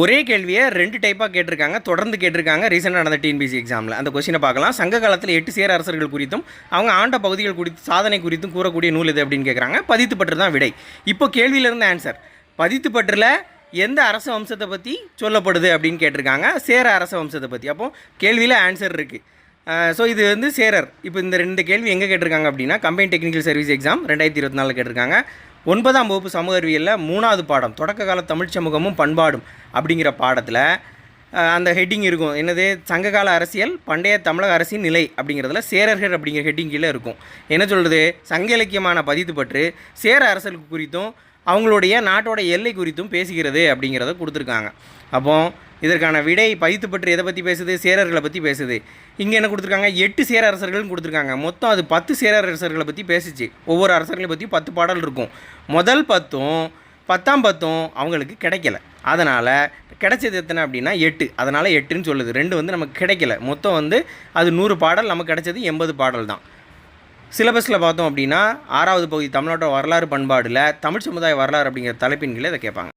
ஒரே கேள்வியை ரெண்டு டைப்பாக கேட்டிருக்காங்க தொடர்ந்து கேட்டிருக்காங்க ரீசெண்டாக நடந்த டிஎன்பிசி எக்ஸாமில் அந்த கொஸ்டினை பார்க்கலாம். சங்க காலத்தில் எட்டு சேர அரசர்கள் குறித்தும் அவங்க ஆண்ட பகுதிகள் குறித்து சாதனை குறித்தும் கூறக்கூடிய நூல் இது அப்படின்னு கேட்குறாங்க பதித்து பற்று தான் விடை. இப்போ கேள்வியிலிருந்து ஆன்சர் பதித்து பற்றில் எந்த அரச வம்சத்தை பற்றி சொல்லப்படுது அப்படின்னு கேட்டிருக்காங்க? சேர அரச வம்சத்தை பற்றி அப்போ கேள்வியில் ஆன்சர் இருக்குது ஸோ இது வந்து சேரர். இப்போ இந்த ரெண்டு கேள்வி எங்கே கேட்டிருக்காங்க அப்படின்னா கம்பைன் டெக்னிக்கல் சர்வீஸ் எக்ஸாம் ரெண்டாயிரத்தி இருபத்தி நாலில் கேட்டிருக்காங்க. ஒன்பதாம் வகுப்பு சமூக அறிவியலில் மூணாவது பாடம். தொடக்க கால தமிழ் சமூகமும் பண்பாடும் அப்படிங்கிற பாடத்தில் அந்த ஹெட்டிங் இருக்கும். என்னது? சங்ககால அரசியல் பண்டைய தமிழக அரசின் நிலை அப்படிங்கிறதுல சேரர்கள் அப்படிங்கிற ஹெட்டிங் கீழே இருக்கும். என்ன சொல்கிறது சங்க இலக்கியமான பதித்து பற்று சேர அரசர்களுக்கு குறித்தும் அவங்களுடைய நாட்டோட எல்லை குறித்தும் பேசுகிறது அப்படிங்கிறத கொடுத்துருக்காங்க. அப்போ இதற்கான விடை பதித்து பற்று எதை பற்றி பேசுது? சேரர்களை பற்றி பேசுது. இங்கே என்ன கொடுத்துருக்காங்க? எட்டு சேர அரசர்கள்னு கொடுத்துருக்காங்க. மொத்தம் அது பத்து சேர அரசர்களை பற்றி பேசிச்சு. ஒவ்வொரு அரசர்களை பற்றி பத்து பாடல் இருக்கும். முதல் பத்தும் பத்தாம் பத்தும் அவங்களுக்கு கிடைக்கல. அதனால் கிடைச்சது எத்தனை அப்படின்னா எட்டு. அதனால் எட்டுன்னு சொல்லுது. ரெண்டு வந்து நமக்கு கிடைக்கல. மொத்தம் வந்து அது நூறு பாடல் நமக்கு கிடைச்சது எண்பது பாடல் தான். சிலபஸில் பார்த்தோம் அப்படின்னா ஆறாவது பகுதி தமிழ்நாட்டோட வரலாறு பண்பாடில் தமிழ் சமுதாய வரலாறு அப்படிங்கிற தலைப்பின் கீழே இதை கேட்பாங்க.